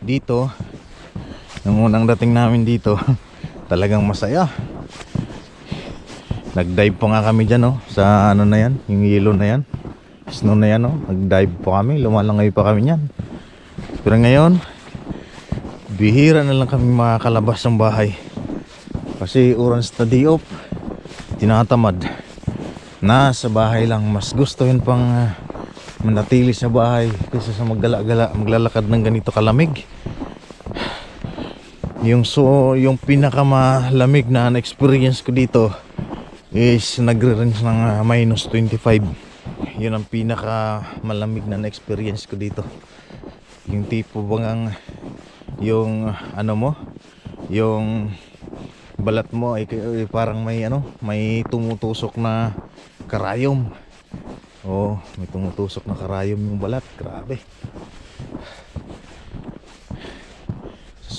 dito. Nung unang dating namin dito talagang masaya. Nag-dive po nga kami dyan oh, sa ano na yan yung yellow na yan. Snow na yan oh. nag-dive po kami lumalangay pa kami yan pero ngayon bihira na lang kami makakalabas ng bahay. Kasi oras na off tinatamad. Nasa bahay lang mas gusto yun pang ah, manatili sa bahay kaysa sa maggala-gala maglalakad ng ganito kalamig yung so yung pinakamalamig na na-experience ko dito is nagre-range ng ah, minus 25 yun ang pinaka malamig na na-experience ko dito. Yung tipo bang yung ano mo yung balat mo ay, ay parang may ano may tumutusok na karayom. Oh may tumutusok na karayom yung balat. Grabe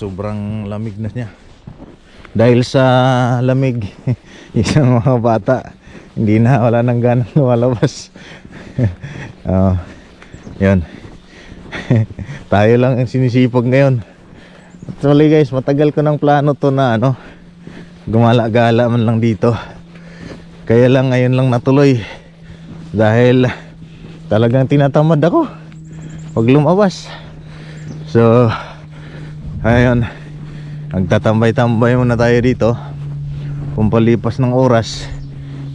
sobrang lamig na niya. Dahil sa lamig isang mga bata hindi na wala nang gana lumalabas. Oh yun. Tayo lang ang sinisipag ngayon. Actually guys matagal ko ng plano to na ano gumala-gala man lang dito. Kaya lang ngayon lang natuloy. Dahil talagang tinatamad ako. Pag lumabas so ayun nagtatambay-tambay muna tayo dito pumpalipas ng oras.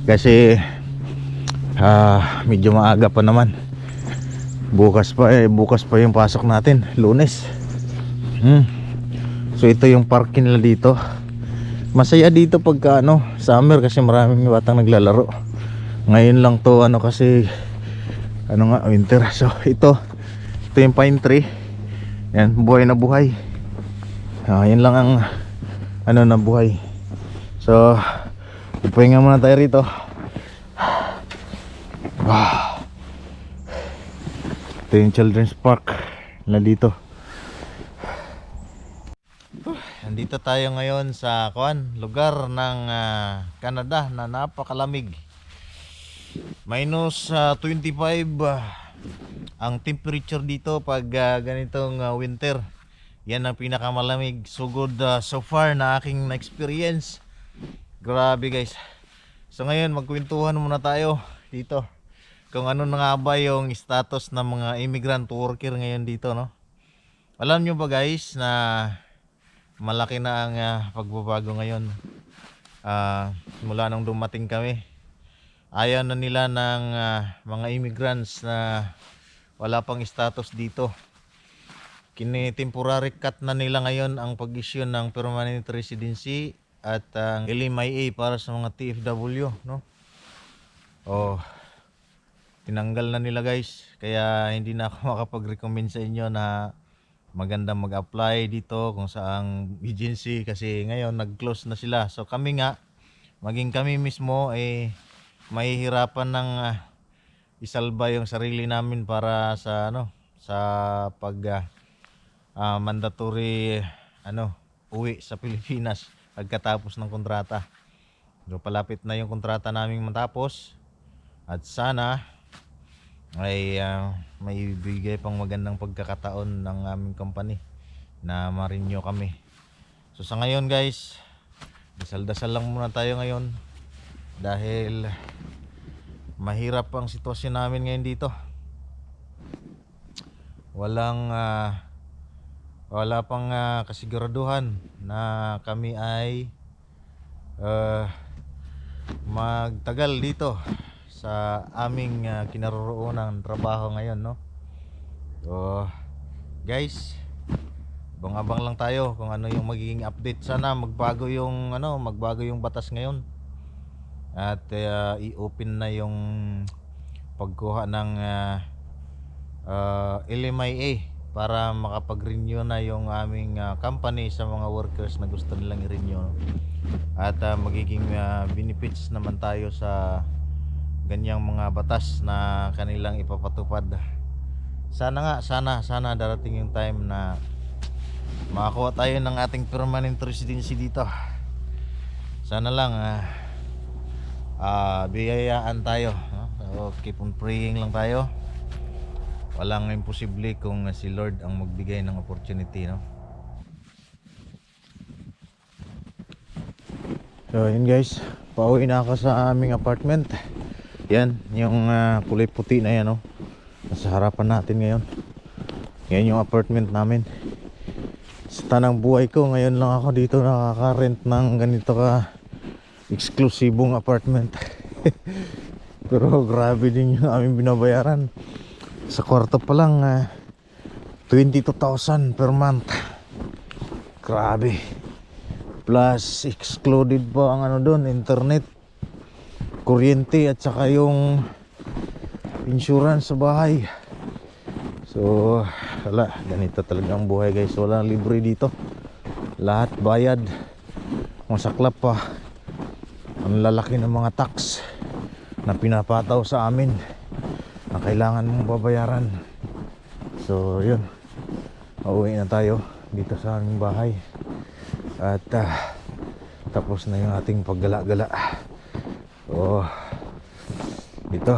Kasi ah, medyo maaga pa naman. Bukas pa eh bukas pa yung pasok natin. Lunes. Hmm. so ito yung parking nila dito. Masaya dito pagka ano summer kasi maraming batang naglalaro. Ngayon lang to ano kasi ano nga winter. So ito. Ito yung pine tree. Yan buhay na buhay ah, yan lang ang ano na buhay so ipahinga muna tayo rito ah. ito yung children's park na dito Nandito tayo ngayon sa kuan, lugar ng ah, Canada na napakalamig. Minus ah, 25 ah, ang temperature dito pag ah, ganitong ah, winter. Yan ang pinakamalamig. So good ah, so far na aking na-experience. Grabe guys. So ngayon magkwentuhan muna tayo dito. Kung ano na nga ba yung status ng mga immigrant worker ngayon dito no. Alam nyo ba guys na malaki na ang ah, pagbabago ngayon Ah, mula nung dumating kami ayaw na nila ng ah, mga immigrants na wala pang status dito kini temporary cut na nila ngayon ang pag-issue ng permanent residency at ang LMIA para sa mga TFW no oh tinanggal na nila guys kaya hindi na ako makapag-recommend sa inyo na maganda mag-apply dito kung saang agency kasi ngayon nag-close na sila. So kami nga, maging kami mismo eh mahihirapan ng ah, isalba yung sarili namin para sa ano sa pag ah, ah, mandatory ano uwi sa Pilipinas pagkatapos ng kontrata. So palapit na yung kontrata naming matapos at sana ay ah, may bigay pang magandang pagkakataon ng aming company na ma-renew kami. So sa ngayon guys, dasal-dasal lang muna tayo ngayon dahil mahirap ang sitwasyon namin ngayon dito. Walang ah, wala pang ah, kasiguraduhan na kami ay ah, magtagal dito sa aming uh, kinaroroonan trabaho ngayon no? So guys abang-abang lang tayo kung ano yung magiging update. Sana magbago yung ano magbago yung batas ngayon. At uh, i-open na yung pagkuha ng uh, uh, LMIA para makapag-renew na yung aming uh, company sa mga workers na gusto nilang i-renew. At uh, magiging uh, benefits naman tayo sa ganyang mga batas na kanilang ipapatupad. Sana nga sana sana darating yung time na makakuha tayo ng ating permanent residency dito. Sana lang ah ah, biyayaan tayo so keep on praying lang tayo walang imposible kung si Lord ang magbigay ng opportunity no So yun guys, pauwi na ako sa aming apartment. Yan, yung ah, kulay puti na yan, oh. Nasa harapan natin ngayon. Yan yung apartment namin. Sa tanang buhay ko, ngayon lang ako dito nakaka-rent ng ganito ka eksklusibong apartment. Pero grabe din yung aming binabayaran. Sa kwarto pa lang, ah, 22,000 per month. Grabe. Plus excluded pa ang ano doon internet kuryente at saka yung insurance sa bahay. So wala. Ganito talaga ang buhay guys. Wala libre dito. Lahat bayad. Masaklap pa. Ang lalaki ng mga tax na pinapataw sa amin na kailangan mong babayaran. So yun. Pauwi na tayo dito sa aming bahay. At ah, tapos na yung ating paggala-gala. So dito.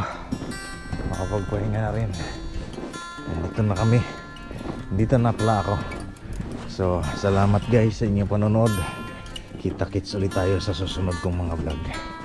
Makapagpahinga na rin. Dito na kami. Dito na pala ako. So salamat guys sa inyong panonood. Kita kits ulit tayo sa susunod kong mga vlog